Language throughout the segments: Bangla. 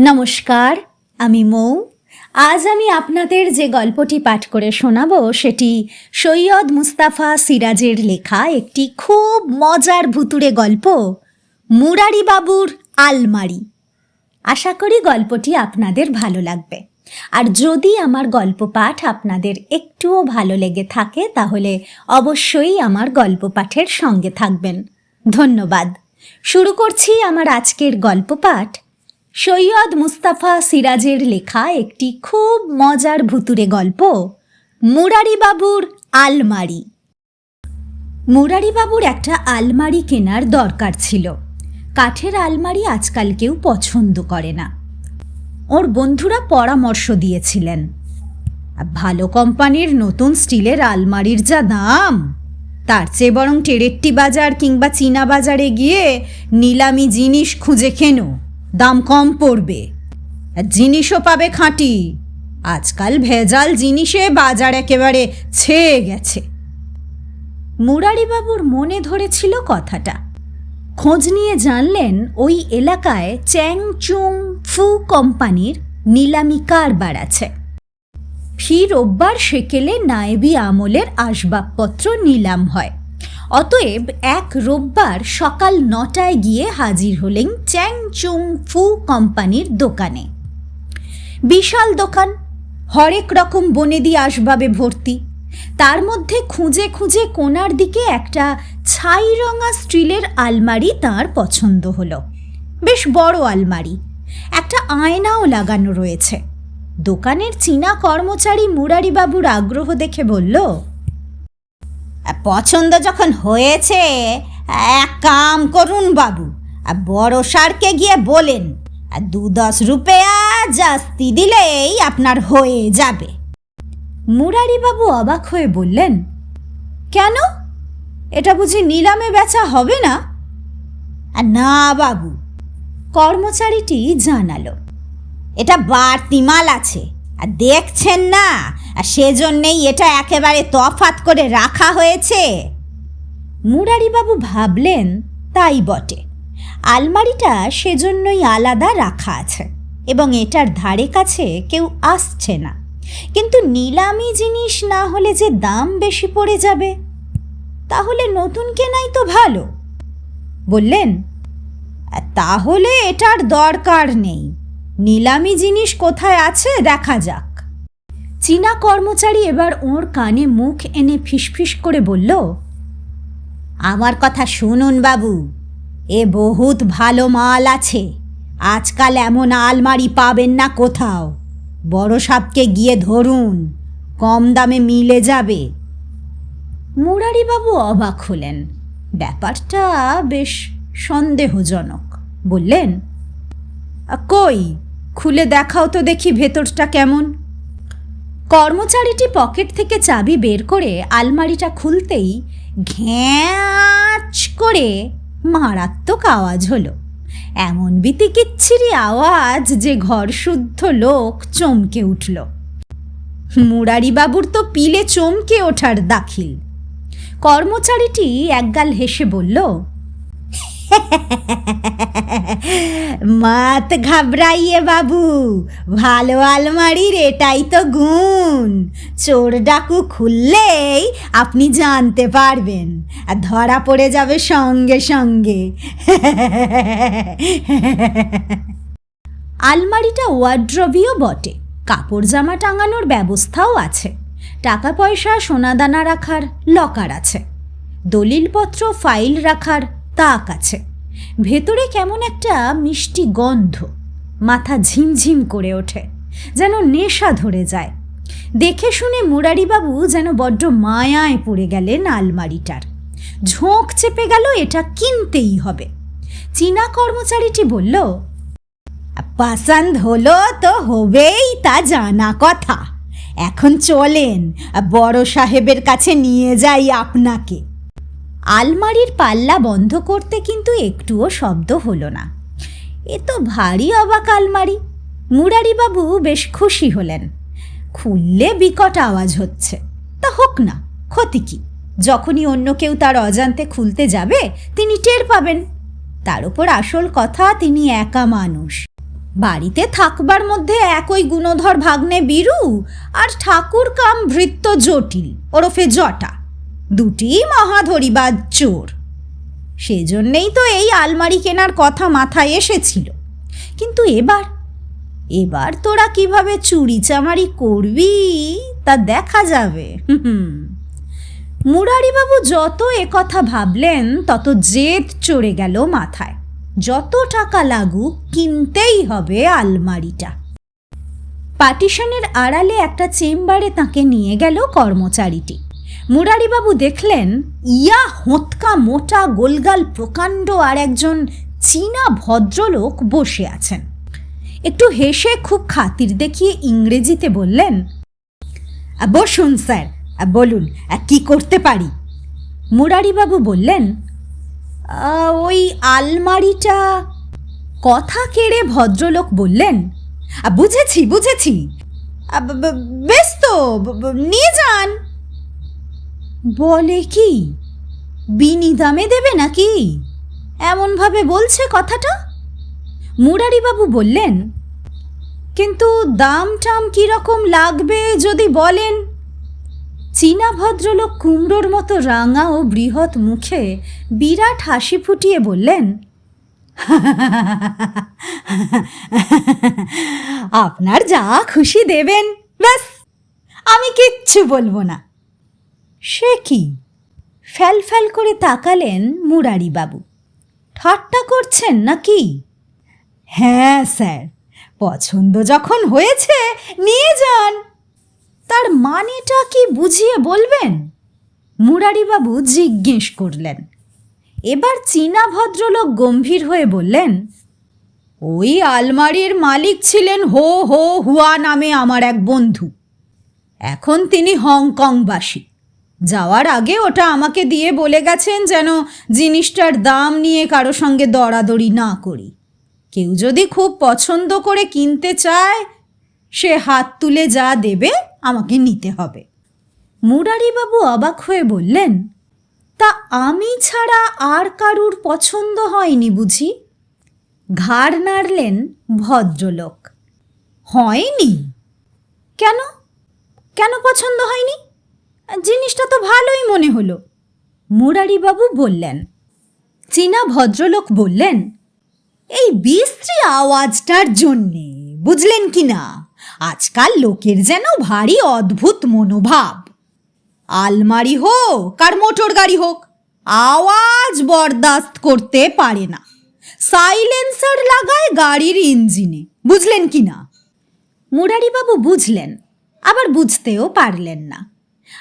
নমস্কার, আমি মৌ। আজ আমি আপনাদের যে গল্পটি পাঠ করে শোনাব, সেটি সৈয়দ মুস্তাফা সিরাজের লেখা একটি খুব মজার ভুতুড়ে গল্প মুরারি বাবুর আলমারি। আশা করি গল্পটি আপনাদের ভালো লাগবে। আর যদি আমার গল্প পাঠ আপনাদের একটুও ভালো লেগে থাকে, তাহলে অবশ্যই আমার গল্প পাঠের সঙ্গে থাকবেন। ধন্যবাদ। শুরু করছি আমার আজকের গল্প পাঠ। সৈয়দ মুস্তাফা সিরাজের লেখা একটি খুব মজার ভুতুরে গল্প, মুরারিবাবুর আলমারি। মুরারিবাবুর একটা আলমারি কেনার দরকার ছিল। কাঠের আলমারি আজকাল কেউ পছন্দ করে না। ওর বন্ধুরা পরামর্শ দিয়েছিলেন, ভালো কোম্পানির নতুন স্টিলের আলমারির যা দাম, তার চেয়ে বরং টেরেট্টি বাজার কিংবা চীনা বাজারে গিয়ে নিলামি জিনিস খুঁজে কেনো। দাম কম পড়বে। জিনিসও পাবে খাঁটি। আজকাল ভেজাল জিনিসে বাজার একেবারে ছেয়ে গেছে। মুরারিবাবুর মনে ধরেছিল কথাটা। খোঁজ নিয়ে জানলেন ওই এলাকায় চ্যাং চুং ফু কোম্পানির নিলামি কারবার আছে। ফি রোববার সেকেলে নায়েবি আমলের আসবাবপত্র নিলাম হয়। অতএব এক রোববার সকাল নটায় গিয়ে হাজির হলেন চ্যাং চুং ফু কোম্পানির দোকানে। বিশাল দোকান, হরেক রকম বনেদি আসবাবে ভর্তি। তার মধ্যে খুঁজে খুঁজে কোনার দিকে একটা ছাই রঙা স্টিলের আলমারি তার পছন্দ হলো। বেশ বড় আলমারি, একটা আয়নাও লাগানো রয়েছে। দোকানের চীনা কর্মচারী মুরারিবাবুর আগ্রহ দেখে বলল পছন্দ যখন হয়েছে, এক কাম করুন বাবু বড় সারকে গিয়ে বলেন দু দশ রুপেয়া জাস্তি দিলেই আপনার হয়ে যাবে। মুরারিবাবু অবাক হয়ে বললেন, কেন? এটা বুঝি নিলামে বেচা হবে না? না বাবু, কর্মচারীটি জানালো, এটা বাড়তি মাল আছে আর দেখছেন না? আর সেজন্যেই এটা একেবারে তফাত করে রাখা হয়েছে। মুরারিবাবু ভাবলেন, তাই বটে। আলমারিটা সেজন্যই আলাদা রাখা আছে এবং এটার ধারে কাছে কেউ আসছে না। কিন্তু নিলামি জিনিস না হলে যে দাম বেশি পড়ে যাবে। তাহলে নতুন কেনাই তো ভালো। বললেন, তাহলে এটার দরকার নেই। নিলামি জিনিস কোথায় আছে? দেখা যাক। চীনা কর্মচারী এবার ওর কানে মুখ এনে ফিসফিস করে বলল, আমার কথা শুনুন বাবু, এ বহুত ভালো মাল আছে। আজকাল এমন আলমারি পাবেন না কোথাও। বড় সাপকে গিয়ে ধরুন, কম দামে মিলে যাবে। মুরারিবাবু অবাক হলেন। ব্যাপারটা বেশ সন্দেহজনক। বললেন, কই খুলে দেখাও তো দেখি ভেতরটা কেমন। কর্মচারীটি পকেট থেকে চাবি বের করে আলমারিটা খুলতেই ঘ্যাঁচ করে মারাত্মক আওয়াজ হলো। এমন বিতিকিচ্ছিরি আওয়াজ যে ঘর শুদ্ধ লোক চমকে উঠল। মুরারিবাবুর তো পিলে চমকে ওঠার দাখিল। কর্মচারীটি একগাল হেসে বলল মাত ঘাবড়াইয়ে বাবু, ভালো আলমারির এটাই তো গুণ। চোর ডাকু খুললেই আপনি জানতে পারবেন, আর ধরা পড়ে যাবে সঙ্গে সঙ্গে। আলমারিটা ওয়ার্ড্রবিও বটে কাপড় জামা টাঙানোর ব্যবস্থাও আছে, টাকা পয়সা সোনাদানা রাখার লকার আছে, দলিলপত্র ফাইল রাখার তাক আছে। ভেতরে কেমন একটা মিষ্টি গন্ধ। মাথা ঝিমঝিম করে ওঠে, যেন নেশা ধরে যায়। দেখে শুনে মুরারিবাবু যেন বড্ড মায়ায় পড়ে গেলেন আলমারিটার। ঝোঁক চেপে গেল, এটা কিনতেই হবে। চীনা কর্মচারীটি বলল, পছন্দ হলো তো হবেই, তা জানা কথা। এখন চলেন, বড় সাহেবের কাছে নিয়ে যাই আপনাকে। আলমারির পাল্লা বন্ধ করতে কিন্তু একটুও শব্দ হলো না। এ তো ভারী অবাক আলমারি। মুরারিবাবু বেশ খুশি হলেন। খুললে বিকট আওয়াজ হচ্ছে। তা হোক না, ক্ষতি কি? যখনই অন্য কেউ তার অজান্তে খুলতে যাবে, তিনি টের পাবেন। তার উপর আসল কথা, তিনি একা মানুষ। বাড়িতে থাকবার মধ্যে একই গুণধর ভাগ্নে বীরু, আর ঠাকুর কাম ভৃত্য জটিল, ওরফে জটা। দুটি মহাধরিবাদ চোর। সেজন্যেই তো এই আলমারি কেনার কথা মাথায় এসেছিল। কিন্তু এবার এবার তোরা কীভাবে চুরি চামারি করবি তা দেখা যাবে। মুরারিবাবু যত এ কথা ভাবলেন, তত জেদ চড়ে গেল মাথায়। যত টাকা লাগুক, কিনতেই হবে আলমারিটা। পার্টিশনের আড়ালে একটা চেম্বারে তাকে নিয়ে গেল কর্মচারীটি। মুরারিবাবু দেখলেন ইয়া হোঁতকা মোটা গোলগাল প্রকাণ্ড আর একজন চীনা ভদ্রলোক বসে আছেন। একটু হেসে খুব খাতির দেখিয়ে ইংরেজিতে বললেন বসুন স্যার বলুন কি করতে পারি? মুরারিবাবু বললেন ওই আলমারিটা কথা কেড়ে ভদ্রলোক বললেন "আ, বুঝেছি বুঝেছি। বেশ তো নিয়ে যান। বলে কি? বিনি দামে দেবে নাকি? এমনভাবে বলছে কথাটা? মুরারিবাবু বললেন, কিন্তু দাম টাম কীরকম লাগবে যদি বলেন? চীনা ভদ্রলোক কুমড়োর মতো রাঙা ও বৃহৎ মুখে বিরাট হাসি ফুটিয়ে বললেন, আপনার যা খুশি দেবেন, ব্যাস, আমি কিচ্ছু বলব না। সে কি? ফ্যাল ফ্যাল করে তাকালেন মুরারিবাবু। ঠাট্টা করছেন নাকি? হ্যাঁ স্যার। পছন্দ যখন হয়েছে, নিয়ে যান। তার মানেটা কি বুঝিয়ে বলবেন? মুরারিবাবু জিজ্ঞেস করলেন। এবার চীনা ভদ্রলোক গম্ভীর হয়ে বললেন, ওই আলমারির মালিক ছিলেন হো হো হুয়া নামে আমার এক বন্ধু। এখন তিনি হংকংবাসী। যাওয়ার আগে ওটা আমাকে দিয়ে বলে গেছেন যেন জিনিসটার দাম নিয়ে কারও সঙ্গে দরাদরি না করি। কেউ যদি খুব পছন্দ করে কিনতে চায়, সে হাত তুলে যা দেবে, আমাকে নিতে হবে। মুরারিবাবু অবাক হয়ে বললেন, তা আমি ছাড়া আর কারুর পছন্দ হয়নি বুঝি? ঘাড় নাড়লেন ভদ্রলোক। হয়নি। কেন? কেন পছন্দ হয়নি? জিনিসটা তো ভালোই মনে হলো। মুরারিবাবু বললেন, চীনা ভদ্রলোক বললেন, এই বিশ্রী আওয়াজটার জন্যে, বুঝলেন কি না? আজকাল লোকের যেন ভারী অদ্ভুত মনোভাব। আলমারি হোক আর মোটর গাড়ি হোক, আওয়াজ বরদাস্ত করতে পারে না। সাইলেন্সার লাগায় গাড়ির ইঞ্জিনে, বুঝলেন কি না? মুরারিবাবু বুঝলেন, আবার বুঝতেও পারলেন না।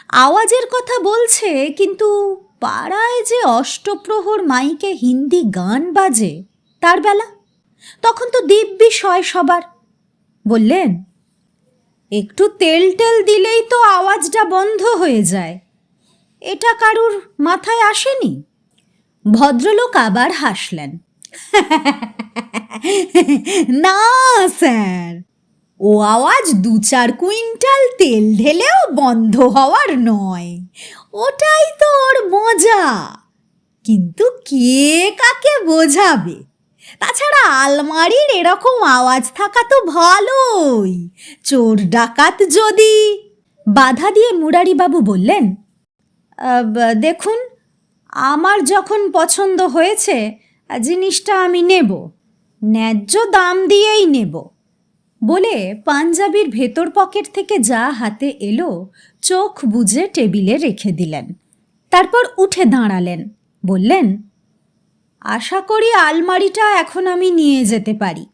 আওয়াজের কথা বলছে, কিন্তু পাড়ায় যে অষ্টপ্রহর মাইকে হিন্দি গান বাজে, তার বেলা? তখন তো দিব্যি সয় সবার। বললেন, একটু তেল টেল দিলেই তো আওয়াজটা বন্ধ হয়ে যায়। এটা কারুর মাথায় আসেনি? ভদ্রলোক আবার হাসলেন। না, স্যার। ও আওয়াজ দু চার কুইন্টাল তেল ঢেলেও বন্ধ হওয়ার নয়। ওটাই তো ওর মজা। কিন্তু কে কাকে বোঝাবে? তাছাড়া আলমারির এরকম আওয়াজ থাকা তো ভালোই। চোর ডাকাত যদি। বাধা দিয়ে মুরারিবাবু বললেন দেখুন, আমার যখন পছন্দ হয়েছে, জিনিসটা আমি নেব। ন্যায্য দাম দিয়েই নেব। বলে পাঞ্জাবির ভেতর পকেট থেকে যা হাতে এলো, চোখ বুজে টেবিলে রেখে দিলেন। তারপর উঠে দাঁড়ালেন। বললেন, আশা করি আলমারিটা এখন আমি নিয়ে যেতে পারি।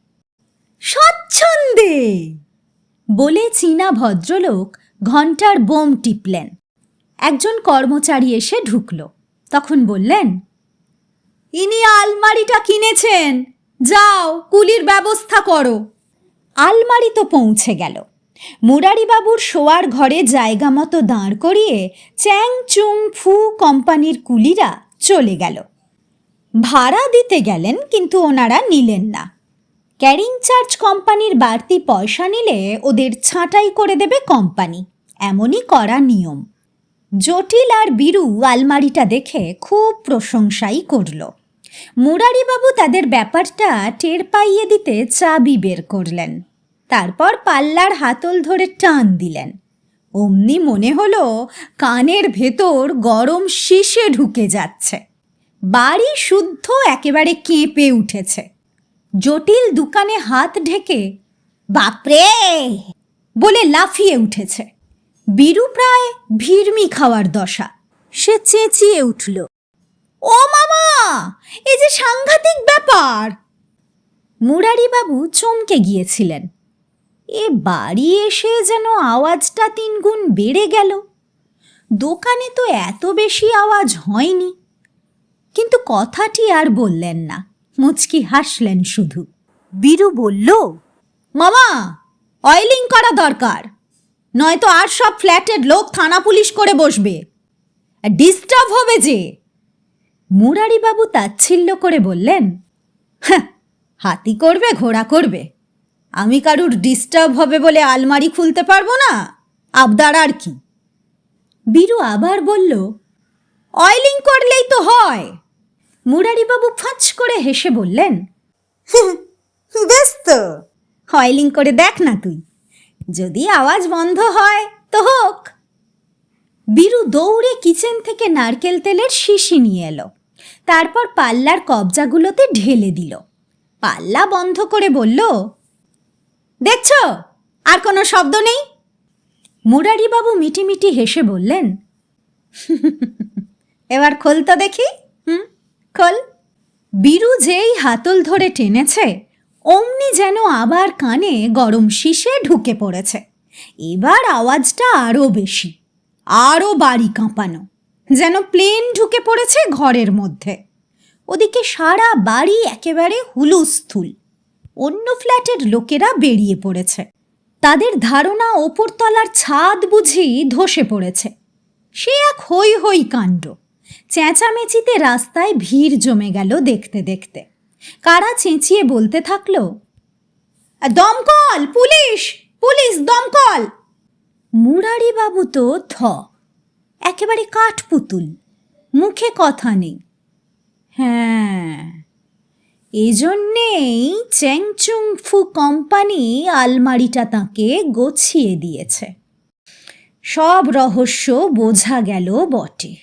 স্বচ্ছন্দে বলে চীনা ভদ্রলোক ঘণ্টার বোম টিপলেন। একজন কর্মচারী এসে ঢুকল। তখন বললেন, ইনি আলমারিটা কিনেছেন। যাও, কুলির ব্যবস্থা করো। আলমারি তো পৌঁছে গেল। মুরারিবাবুর শোয়ার ঘরে জায়গা মতো দাঁড় করিয়ে চ্যাং চুং ফু কোম্পানির কুলিরা চলে গেল। ভাড়া দিতে গেলেন কিন্তু ওনারা নিলেন না। ক্যারিং চার্জ কোম্পানির বাড়তি পয়সা নিলে ওদের ছাঁটাই করে দেবে কোম্পানি, এমনই করা নিয়ম। জটিল আর বীরু আলমারিটা দেখে খুব প্রশংসাই করল। মুরারিবাবু তাদের ব্যাপারটা টের পাইয়ে দিতে চাবি বের করলেন। তারপর পাল্লার হাতল ধরে টান দিলেন। অমনি মনে হলো কানের ভেতর গরম শীষে ঢুকে যাচ্ছে। বাড়ি শুদ্ধ একেবারে কেঁপে উঠেছে। জটিল দোকানে হাত ঢেকে, বাপরে! বলে লাফিয়ে উঠেছে। বীরু প্রায় ভিড়মি খাওয়ার দশা। সে চেঁচিয়ে উঠল। ও মামা এ যে সাংঘাতিক ব্যাপার। মুরারিবাবু চমকে গিয়েছিলেন। এ বাড়ি এসে যেন আওয়াজটা তিনগুণ বেড়ে গেল। দোকানে তো এত বেশি আওয়াজ হয়নি। কিন্তু কথাটি আর বললেন না মুচকি হাসলেন শুধু। বীরু বলল মামা অয়েলিং করা দরকার। নয়তো আর সব ফ্ল্যাটের লোক থানা পুলিশ করে বসবে। ডিস্টার্ব হবে যে। মুরারিবাবু তাচ্ছিল্য করে বললেন "হ্যাঁ, হাতি করবে ঘোড়া করবে। আমি কারুর ডিস্টার্ব হবে বলে আলমারি খুলতে পারব না। আবদার আর কি? বীরু আবার বলল অয়েলিং করলেই তো হয়। মুরারিবাবু ফাঁচ করে হেসে বললেন বেশ তো। অয়েলিং করে দেখ না তুই। যদি আওয়াজ বন্ধ হয় তো হোক। বীরু দৌড়ে কিচেন থেকে নারকেল তেলের শিশি নিয়ে এলো। তারপর পাল্লার কবজাগুলোতে ঢেলে দিল। পাল্লা বন্ধ করে বলল, দেখছ, আর কোনো শব্দ নেই? মুরারিবাবু মিটিমিটি হেসে বললেন এবার খোল তো দেখি, হুম, খোল। বীরু যেই হাতল ধরে টেনেছে, অমনি যেন আবার কানে গরম শীষে ঢুকে পড়েছে। এবার আওয়াজটা আরও বেশি আরও বাড়ি কাঁপানো। যেন প্লেন ঢুকে পড়েছে ঘরের মধ্যে। ওদিকে সারা বাড়ি একেবারে হুলুস্থুল অন্য ফ্ল্যাটের লোকেরা বেরিয়ে পড়েছে। তাদের ধারণা ওপরতলার ছাদ বুঝি ধসে পড়েছে। সে এক হই হই কাণ্ড। চেঁচামেচিতে রাস্তায় ভিড় জমে গেল দেখতে দেখতে। কারা চেঁচিয়ে বলতে থাকল, দমকল, পুলিশ পুলিশ, দমকল! মুরারি বাবু তো থ একেবারে কাঠপুতুল। মুখে কথা নেই। হ্যাঁ এজন্যেই চ্যাংচুং ফু কোম্পানি আলমারিটা তাকে গছিয়ে দিয়েছে। সব রহস্য বোঝা গেল বটে।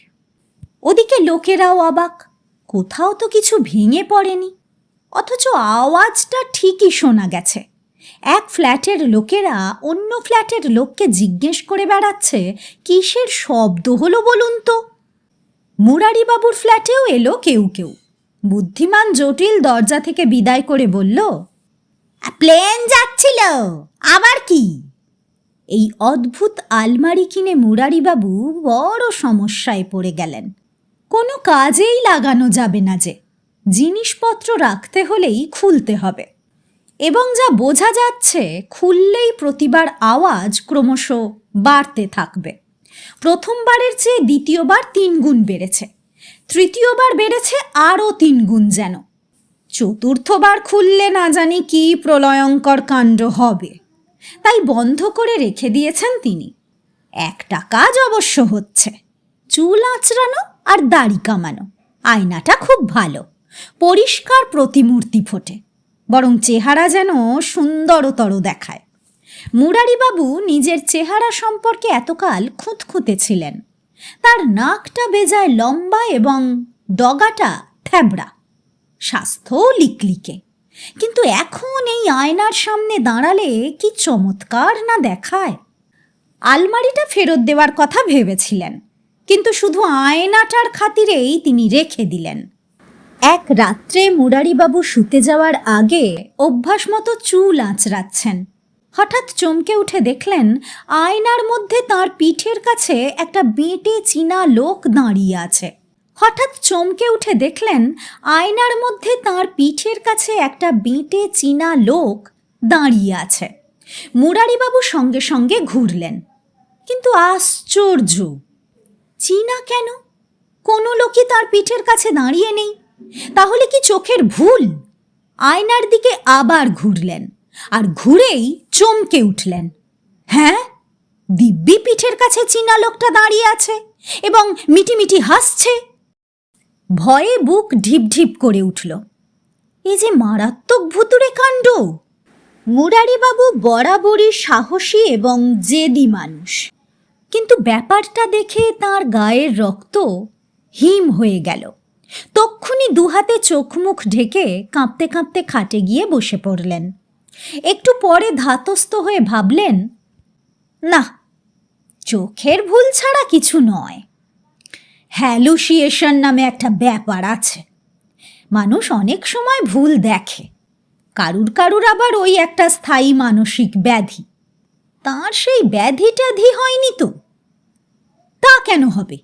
ওদিকে লোকেরাও অবাক, কোথাও তো কিছু ভেঙে পড়েনি, অথচ আওয়াজটা ঠিকই শোনা গেছে। এক ফ্ল্যাটের লোকেরা অন্য ফ্ল্যাটের লোককে জিজ্ঞেস করে বেড়াচ্ছে, কিসের শব্দ হলো বলুন তো? মুরারিবাবুর ফ্ল্যাটেও এলো কেউ কেউ। বুদ্ধিমান জটিল দরজা থেকে বিদায় করে বলল, প্লেন যাচ্ছিল, আবার কি? এই অদ্ভুত আলমারি কিনে মুরারিবাবু বড় সমস্যায় পড়ে গেলেন। কোনো কাজেই লাগানো যাবে না যে, জিনিসপত্র রাখতে হলেই খুলতে হবে। এবং যা বোঝা যাচ্ছে, খুললেই প্রতিবার আওয়াজ ক্রমশ বাড়তে থাকবে। প্রথমবারের চেয়ে দ্বিতীয়বার তিন গুণ বেড়েছে। তৃতীয়বার বেড়েছে আরও তিন গুণ যেন। চতুর্থবার খুললে না জানি কি প্রলয়ঙ্কর কাণ্ড হবে। তাই বন্ধ করে রেখে দিয়েছেন তিনি। একটা কাজ অবশ্য হচ্ছে। চুল আঁচড়ানো আর দাড়ি কামানো। আয়নাটা খুব ভালো। পরিষ্কার প্রতিমূর্তি ফোটে। বরং চেহারা যেন সুন্দরতর দেখায়। মুরারিবাবু নিজের চেহারা সম্পর্কে এতকাল খুঁতখুঁতে ছিলেন। তার নাকটা বেজায় লম্বা এবং ডগাটা থ্যাবড়া। স্বাস্থ্যও লিকলিকে। কিন্তু এখন এই আয়নার সামনে দাঁড়ালে কি চমৎকার না দেখায়? আলমারিটা ফেরত দেওয়ার কথা ভেবেছিলেন। কিন্তু শুধু আয়নাটার খাতিরেই তিনি রেখে দিলেন। এক রাত্রে মুরারিবাবু শুতে যাওয়ার আগে অভ্যাস মতো চুল আঁচড়াচ্ছেন। হঠাৎ চমকে উঠে দেখলেন, আয়নার মধ্যে তার পিঠের কাছে একটা বেঁটে চীনা লোক দাঁড়িয়ে আছে। হঠাৎ চমকে উঠে দেখলেন, আয়নার মধ্যে তার পিঠের কাছে একটা বেঁটে চীনা লোক দাঁড়িয়ে আছে। মুরারিবাবু সঙ্গে সঙ্গে ঘুরলেন। কিন্তু আশ্চর্য! চীনা কেন? কোনো লোকই তার পিঠের কাছে দাঁড়িয়ে নেই। তাহলে কি চোখের ভুল? আয়নার দিকে আবার ঘুরলেন, আর ঘুরেই চমকে উঠলেন। হ্যাঁ দিব্যি পিঠের কাছে চীনা লোকটা দাঁড়িয়ে আছে এবং মিটিমিটি হাসছে। ভয়ে বুক ঢিপ ঢিপ করে উঠল। এ যে মারাত্মক ভুতুরে কাণ্ড! মুরারিবাবু বরাবরই সাহসী এবং জেদি মানুষ। কিন্তু ব্যাপারটা দেখে তার গায়ের রক্ত হিম হয়ে গেল। তক্ষুনি দুহাতে চোখ মুখ ঢেকে কাঁপতে কাঁপতে খাটে গিয়ে বসে পড়লেন। একটু পরে ধাতস্থ হয়ে ভাবলেন, না, চোখের ভুল ছাড়া কিছু নয়। হ্যালুসিয়েশন নামে একটা ব্যাপার আছে। মানুষ অনেক সময় ভুল দেখে। কারুর কারুর আবার ওই একটা স্থায়ী মানসিক ব্যাধি। তার সেই ব্যাধি ট্যাধি হয়নি তো। তা কেন হবে?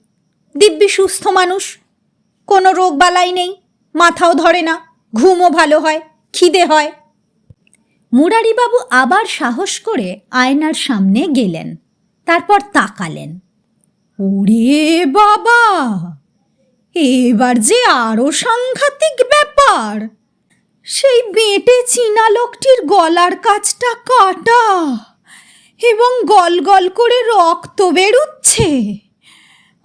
দিব্যি সুস্থ মানুষ। কোনো রোগ বালাই নেই, মাথাও ধরে না, ঘুমও ভালো হয়, খিদে হয়। মুরারিবাবু আবার সাহস করে আয়নার সামনে গেলেন, তারপর তাকালেন। ওরে বাবা! এবার যে আরও সাংঘাতিক ব্যাপার! সেই বেটে চীনা লোকটির গলার কাজটা কাটা এবং গল গল করে রক্ত বেরুচ্ছে।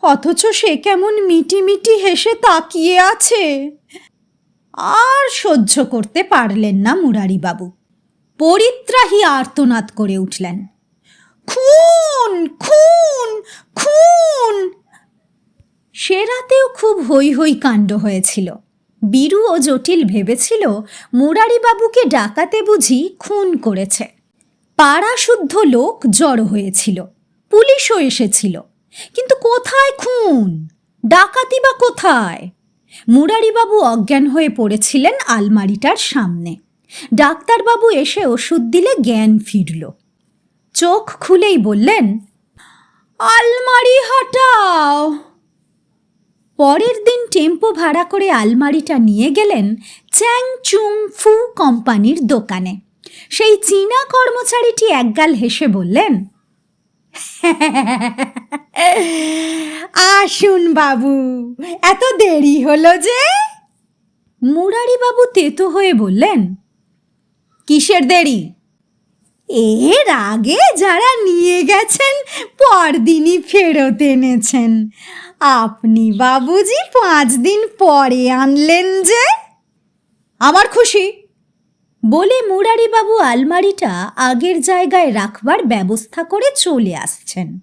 অথচ সে কেমন মিটি মিটি হেসে তাকিয়ে আছে। আর সহ্য করতে পারলেন না মুরারিবাবু। পরিত্রাহী আর্তনাদ করে উঠলেন। খুন খুন খুন! সে রাতেও খুব হৈ হৈ কাণ্ড হয়েছিল। বীরু ও জটিল ভেবেছিল মুরারিবাবুকে ডাকাতে বুঝি খুন করেছে। পাড়া শুদ্ধ লোক জড়ো হয়েছিল। পুলিশও এসেছিল। কিন্তু কোথায় খুন? ডাকাতি বা কোথায়? মুরারিবাবু অজ্ঞান হয়ে পড়েছিলেন আলমারিটার সামনে। ডাক্তারবাবু এসে ওষুধ দিলে জ্ঞান ফিরল। চোখ খুলেই বললেন, আলমারি হটাও। পরের দিন টেম্পো ভাড়া করে আলমারিটা নিয়ে গেলেন চ্যাং চুং ফু কোম্পানির দোকানে। সেই চীনা কর্মচারীটি একগাল হেসে বললেন আসুন বাবু এত দেরি হলো যে? মুরারিবাবু তেতো হয়ে বললেন কিসের দেরি? এর আগে যারা নিয়ে গেছেন পরদিনই ফেরত এনেছেন। আপনি বাবুজি পাঁচ দিন পরে আনলেন যে? আমার খুশি। বলে মুরারিবাবু আলমারিটা আগের জায়গায় রাখবার ব্যবস্থা করে চলে আসছেন।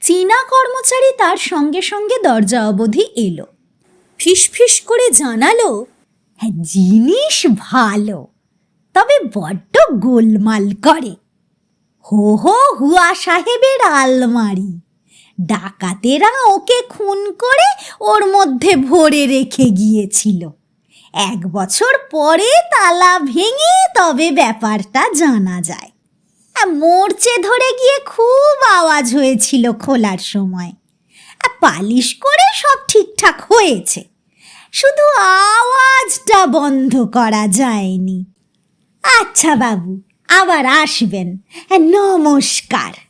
চীনা কর্মচারী তার সঙ্গে সঙ্গে দরজা অবধি এলো। ফিসফিস করে জানালো হ্যাঁ জিনিস ভালো, তবে বড্ড গোলমাল করে। হো হো, হুয়া সাহেবের আলমারি, ডাকাতেরা ওকে খুন করে ওর মধ্যে ভরে রেখে গিয়েছিল। এক বছর পরে তালা ভেঙে তবে ব্যাপারটা জানা যায়। মোর্চে ধরে গিয়ে খুব আওয়াজ হয়েছিল খোলার সময়। পালিশ করে সব ঠিকঠাক হয়েছে। শুধু আওয়াজটা বন্ধ করা যায়নি। আচ্ছা বাবু, আবার আসবেন। নমস্কার।